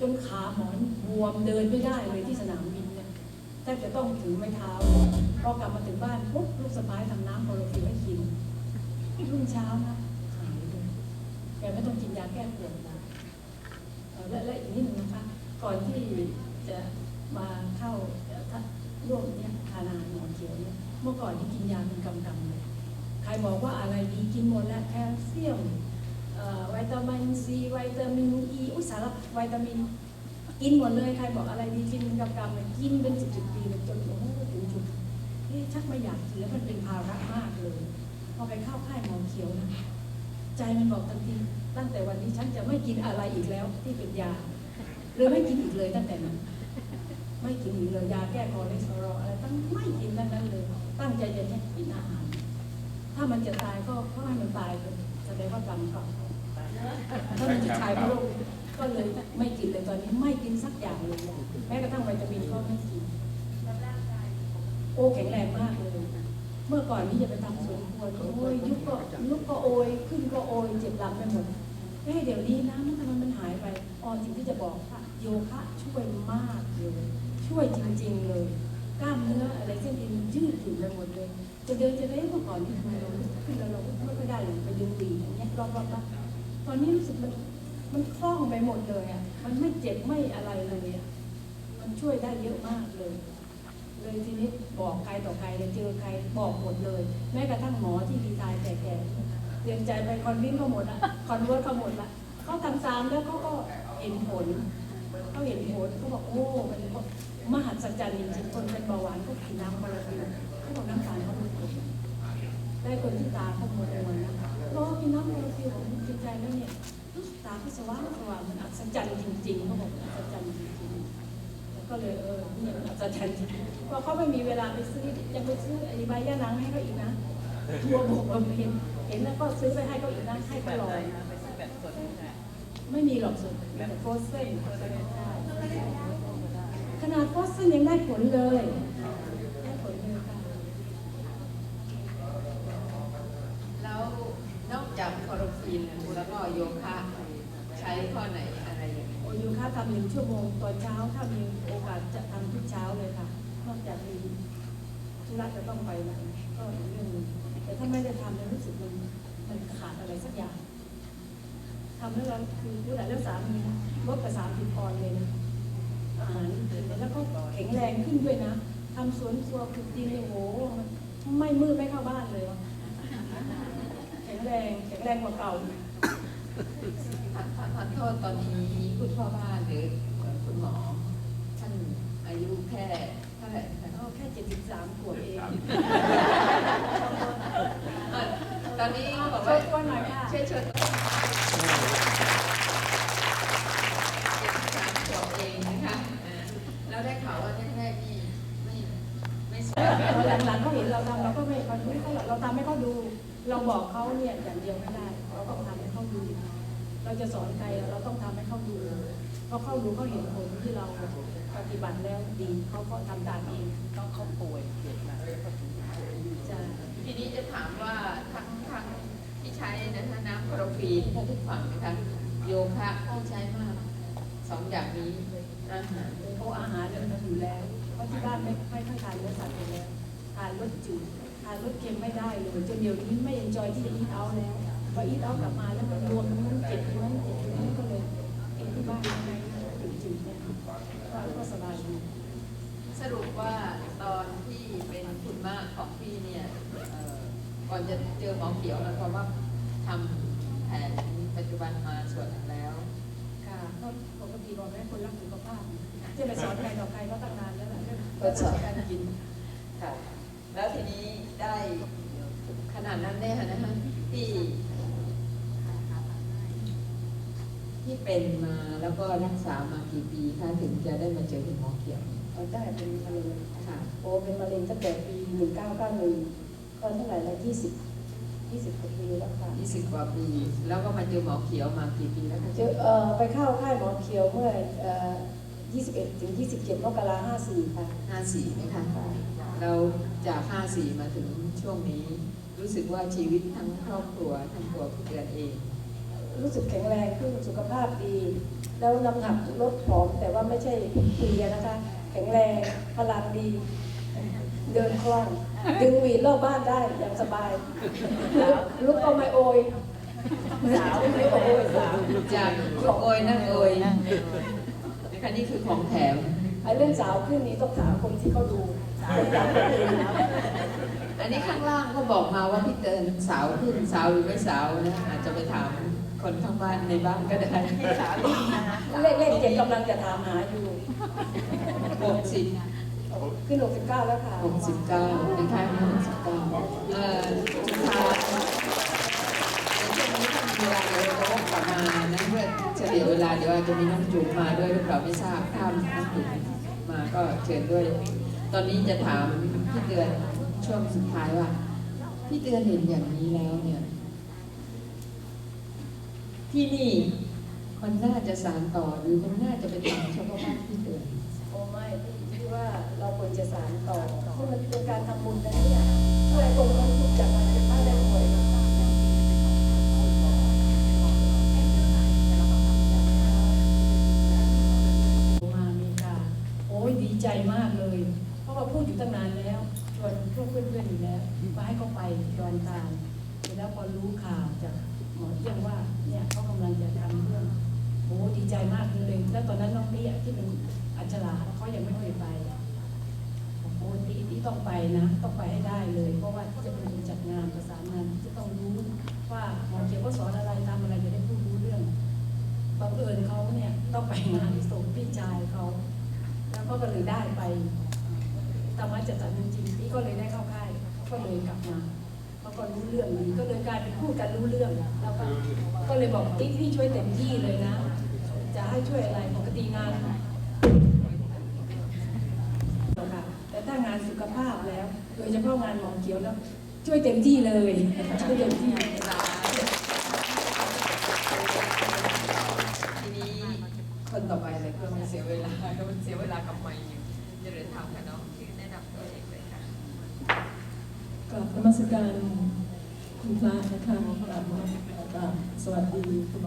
จนขาหมอนบวมเดินไม่ได้เลยที่สนามบินเนี่ยแทบจะต้องถือไม้เท้าพอกลับมาถึงบ้านปุ๊บลูกสะพ้ายทำน้ำโคโรฟิลให้กินรุ่งเช้านะหายเลยแกไม่ต้องกินยาแก้ปวดนะและและอีกนิดหนึงนะคะ ก่อนที่จะมาเข้าร่วมเนี่ยทานอาหารหมอเขียวเนี่ยเมื่อก่อนที่กินยาเป็นกำๆเลย ใครบอกว่าอะไรดีกินหมดแล้วแคลเซียม วิตามินซีวิตามินอีอุยสารวิตามิน กินหมดเลยใครบอกอะไรดีกินเป็นกำๆเลยกินเป็นสิบสิบปีจนโอ้โหถึงจุดที่ชักไม่อยากกินแล้วมันเป็นภาระมากเลย พอไปเข้าค่ายหมอเขียวนะใจมันบอกทันทีตั้งแต่วันนี้ฉันจะไม่กินอะไรอีกแล้ว ที่เป็นยาหรือไม่กินอีกเลยตั้งแต่นั้นไม่กินอีกเลยยาแก้คอเลสเตอรอลอะไรตั้งไม่กินทั้งนั้นเลย ตั้งใจจะแค่กินอาหาร ถ้ามันจะตายก็ก็ให้มันตายไปแสดงว่ากรรมเก่า ถ้ามันจะตายพระโรคก็เลยไม่กินเลยตอนนี้ไม่กินสักอย่างเลยแม้กระทั่งวิตามินก็ไม่กินโอ้แข็งแรงมากเลยเมื่อก่อนนี้จะไปทำสวนครัวโอ้ยยุบก็ลุกก็โอยขึ้นก็โอยเจ็บหลังไปหมดเอ้เดี๋ยวนี้นะมันทำไมมันหายไปอ๋อสิ่งที่จะบอกค่ะโยคะช่วยมากเลยช่วยจริง ๆ เลย กล้ามเนื้ออะไรเส้นเอ็นยืดหยุ่นไปหมดเลยจะเดินจะได้เมื่อก่อนที่ทำไมเราขึ้นแล้วเราไม่ได้เลยไปดึงหวีอย่างเงี้ยรอบๆ ตอนนี้รู้สึกมันมันคล่องไปหมดเลยอะ มันไม่เจ็บไม่อะไรเลยอะ มันช่วยได้เยอะมากเลย เลยทีนี้บอกใครต่อใครเลยเจอใครบอกหมดเลย แม้กระทั่งหมอที่ดีไซน์แก่ๆเตรียมใจไปคอนวินก็หมดละคอนเวิร์ตก็หมดละเขาทำตามแล้วเขาก็เห็นผลเขาเห็นผลเขาบอกโอ้มันมหัศจรรย์จริงๆคนเป็นเบาหวานก็กินน้ำมาราฟิลเขาบอกน้ำตาลเขาลดลง ได้คนที่ตาเขาหมดเลยนะเพราะว่ามีน้ำมาราฟิลของจิตใจแล้วเนี่ยรู้สึกตาเขาสว่างสว่างมันอัศจรรย์จริงๆเขาบอกอัศจรรย์จริงๆก็เลยเออเนี่ยมันอัศจรรย์จริงเพราะเขาไม่มีเวลาไปซื้อยังไปซื้อไอ้ใบย่านังให้เขาอีกนะทัวร์บอกว่าเห็นเห็นแล้วก็ซื้อไปให้เขาอีกนะให้เขาลอยไม่มีหรอกสุดแต่โฟสเซนขนาดโฟสเซนยังได้ผลเลยได้ผลเลยค่ะ แล้วนอกจากคลอโรฟิลแล้วก็โยคะใช้ข้อไหนอะไรอย่างนี้ โอยูค่าทำ หนึ่งชั่วโมงตอนเช้าถ้ามีโอกาสจะทำทุกเช้าเลยค่ะ นอกจากมีธุระจะต้องไปนะก็เรื่องนึงแต่ถ้าไม่ได้ทำเนี่ยรู้สึกมันมันขาดอะไรสักอย่างทำแล้วเราคือผู้ใหญ่แล้วสามีลดไปสามสิบปอนด์เลยนะอาหารแล้วก็แข็งแรงขึ้นด้วยนะทำสวนครัวปลูกดินเนี่ยโอ้โหไม่มืดไม่เข้าบ้านเลยแข็งแรงแข็งแรงกว่าเก่า ขอขอโทษตอนนี้คุณพ่อบ้านหรือคุณหมอ ท่านอายุแค่เท่าไหร่คะก็แค่เจ็ดสิบสามขวบเองอะตอนนี้บอกช่วว่ายก้นหน่อยค่ะช่วยชวนเจ็ดสิบสามขวบเองนะคะอ่าแล้วได้ข่าวว่าแรกๆนี่ไม่ไม่สวยหลังๆเขาเห็นเราทำเราก็ไม่เขาไม่เขาเราทำให้เขาดู เราบอก เราจะสอนใครเราต้องทำให้เขาดูเพราะเขาดูเขาเห็นผลที่เราปฏิบัติแล้วดีเขาก็ทำตามเองต้องเขาป่วยเจ็บมาแล้วก็ถึงจะทีนี้จะถามว่าทั้งทั้งที่ใช้นะคะน้ำคลอโรฟีนถ้าทุกฝั่งนะคะโยคะก็ใช้มากสองอย่างนี้อาหารโออาหารเนี่ยมันอยู่แล้วเพราะที่บ้านไม่ไม่ค่อยทานเนื้อสัตว์อยู่แล้วทานรสจืดทานรสเค็มไม่ได้เลยจนเดี๋ยวนี้ไม่เอนจอยที่จะอีทเอาแล้ว ผีเอากลับมาแล้วมันรวมมันเจ็บมันเจ็บมันก็เลยเองที่บ้านยังไงจืดๆเนี่ยก็สบายดีสรุปว่าตอนที่เป็นคุณมากของพี่เนี่ยก่อนจะเจอหมอเขียวนะเพราะว่าทำแผนปัจจุบันมาส่วนแล้วค่ะก็ปกติบอกให้คนรักสุขภาพจะไปสอนใครต่อใครก็ตั้งนานแล้วแหละเรื่องก็สอนการกินค่ะแล้วทีนี้ได้ขนาดนั้นได้ค่ะนะคะที่ ที่เป็นมาแล้วก็รักษามากี่ปีคะถึงจะได้มาเจอคุณหมอเขียวเอาได้เป็นมะเร็งค่ะโอ้เป็นมะเร็งตั้งแต่ปี 1991ก็เท่าไหร่แล้ว20 20กว่าปีแล้วค่ะ20 กว่าปี แล้วก็มาเจอหมอเขียวมากี่ปีแล้วคะเจอเอ่อไปเข้าค่ายหมอเขียวเมื่อเอ่อ21ถึง27มกราคม54 ค่ะ54นะคะเราจาก 54 มาถึงช่วงนี้ รู้สึกว่าชีวิตทั้งครอบครัวทั้งตัวพี่เดือนเอง รู้สึกแข็งแรงขึ้นสุขภาพดี แล้วน้ำหนักลดผอมแต่ว่าไม่ใช่เพลียนะคะ แข็งแรงพลังดี เดินคล่องดึงหวีดรอบบ้านได้อย่างสบายลุกลุกเอาไม้โอยสาวลุกเอาโอยสาวจากลุกโอยนั่งโอยนะคะนี่คือของแถมไอ้เรื่องสาวขึ้นนี้ต้องถามคนที่เขาดูคนอยากเป็นเองอันนี้ข้างล่างเขาบอกมาว่าพี่เตินสาวขึ้นสาวหรือไม่สาวนะอาจจะไปถาม คนข้างบ้านในบ้านก็ได้สาวดีนะคะเลขเลขเจ็ดกำลังจะถามหาอยู่หกสิบขึ้น69แล้วค่ะหกสิบเก้านะคะหกสิบเก้าเอ่อสุดท้ายในช่วงนี้ถ้ามีเวลาเดี๋ยวเราจะวกกลับมานะเพื่อเฉลี่ยเวลาเดี๋ยวอาจจะมีน้องจุ๋มมาด้วยหรือเปล่าไม่ทราบถ้าน้องจุ๋มมาก็เชิญด้วย ตอนนี้จะถามพี่เตือนช่วงสุดท้ายว่า พี่เตือนเห็นอย่างนี้แล้วเนี่ย ที่นี่มันน่าจะสานต่อหรือมันน่าจะเป็นทางเฉพาะบ้านพี่เตือนโอ้ไม่ที่ว่าเราควรจะสานต่อเพราะมันเป็นการทำบุญนะเนี่ยช่วยคนต้องทุกข์จากการเป็นบ้านได้ป่วยมาอเมริกาโอ้ยดีใจมากเลย เพราะว่าพูดอยู่ตั้งนานแล้วชวนพวกเพื่อนๆอยู่แล้วมาให้เขาไปดอนตาลแล้วพอรู้ข่าวจาก หมอเที่ยงว่าเนี่ยเขากำลังจะทำเรื่องโอ้ดีใจมากเลยแล้วตอนนั้นน้องเตี้ยที่เป็นอัจฉราเขายังไม่เคยไปโอ้ตีที่ต้องไปนะ ต้องไปให้ได้เลย เพราะว่าจะเป็นคนจัดงานประสานงานจะต้องรู้ว่าหมอเขียวเขาสอนอะไรทำอะไรจะได้พูดรู้เรื่องบังเอิญเขาเนี่ยต้องไปงานส่งพี่ชายเขาแล้วก็เลยได้ไปธรรมะจัดสรรจริงๆพี่ก็เลยได้เข้าค่ายก็เลยกลับมา ก็รู้เรื่องดีก็เลยกลายเป็นพูดกันรู้เรื่องแล้วก็ก็เลยบอกพี่พี่ช่วยเต็มที่เลยนะ จะให้ช่วยอะไรปกติงานค่ะแต่ถ้างานสุขภาพแล้ว โดยเฉพาะงานหมอเขียวแล้วช่วยเต็มที่เลยช่วยเต็มที่ทีนี้คนต่อไปเลยเพื่อไม่เสียเวลาก็มันเสียเวลากับไม่อยู่จะเรียนถามค่ะน้องชื่อแนะนำตัวเองเลย กราบนมัสการคุณพระนะคะกราบกราบสวัสดี